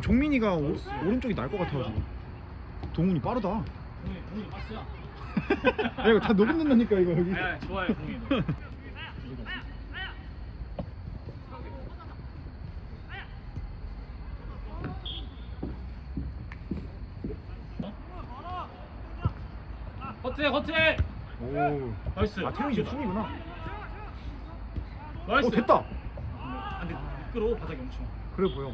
종민이가 오, 오른쪽이 나을 것 같아가지고 동훈이 빠르다 야 동훈이 동훈이 빠스야. 이거 다 녹음 된다니까 이거 여기 네, 좋아요 동훈이. 커트해 커트해. 오. 나이스. 아 태훈이 지금 순이구나 나이스. 오 됐다 아, 근데 미끄러워 바닥이 엄청. 그래 보여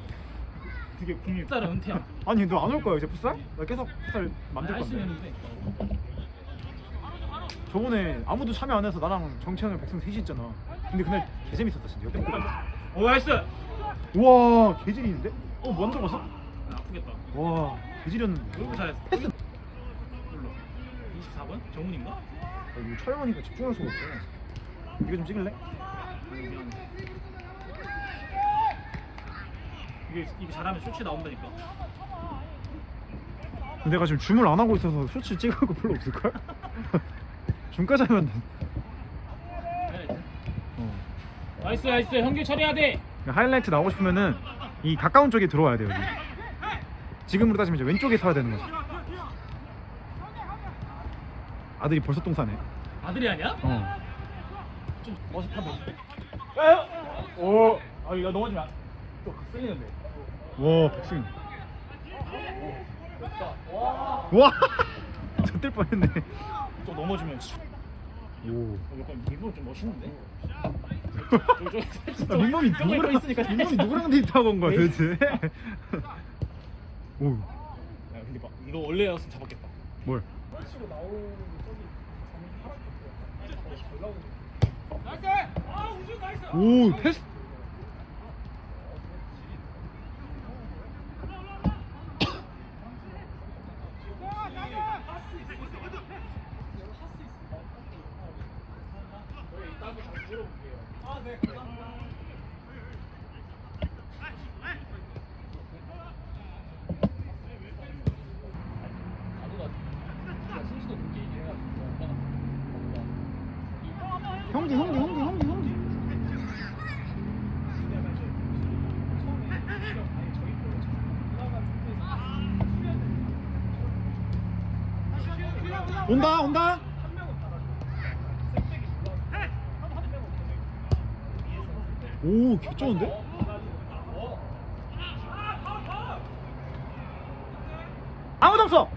되게 공이 쌀은 은퇴야. 아니 너 안 올 거야 이제 풋살? 나 계속 풋살 만들 할수 건데 있는데. 저번에 아무도 참여 안 해서 나랑 정채현을 백승 셋이 있잖아 근데 그날 개 재밌었다 진짜 옆에 오 나이스. 우와 개질이는데? 어 먼저 봤어? 아, 아프겠다. 와 개질이었는데 너무 잘했어. 패스 몰라. 24번? 정훈인가? 아, 이거 촬영하니까 집중할 수가 없어 이거 좀 찍을래? 아니, 미안해. 이게 이게 잘하면 쇼츠 나온다니까. 내가 지금 줌을 안 하고 있어서 쇼츠 찍을 거 별로 없을걸? 줌까지 하면 돼. 하이라이트. 어. 나이스 나이스 현규 처리해야 돼. 하이라이트 나오고 싶으면은 이 가까운 쪽에 들어와야 돼 여기 지금으로 따지면 이제 왼쪽에 서야 되는 거지 아들이 벌써 똥 싸네 아들이 아니야? 어. 좀 어색한데. 오. 아 이거 넘어지면 안- 또 쓸리는데. 와 백승 와 저뜰 뻔했네 또 넘어지면. 씨. 오 어, 약간 민범 좀 멋있는데. 아, 민범이 누구랑 있으니까 민범이 누구랑 데이트하고 온 거야 네. 도대체 오 야 근데 막 이거 원래였으면 잡았겠다. 뭘? 오 패스 형기 형기 형기 형기 형기 온다 온다 오 개쩌는데? 아무도 없어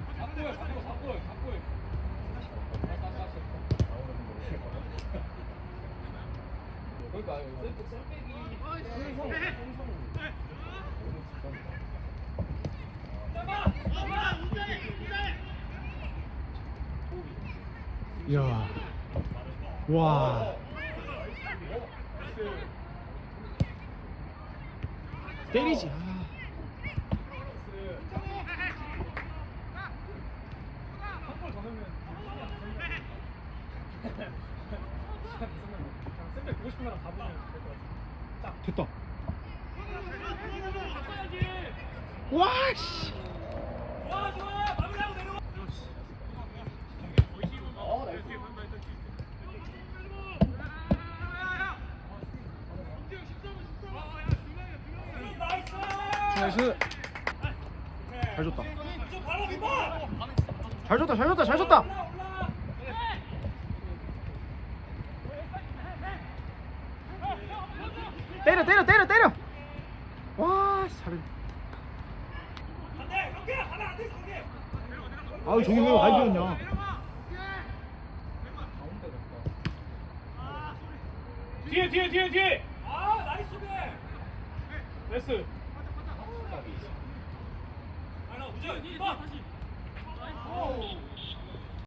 이야 와 때리지 아. 됐다 와 씨 나이스 잘 줬다 잘 줬다 잘 줬다 잘 줬다 때려 때려 때려 때려 와 씨, 잘해 아우 저기 왜 많이 비었냐 뒤에 뒤에 뒤에 뒤에. 아 나이스 배. 나이스. 아나 우재. 다시.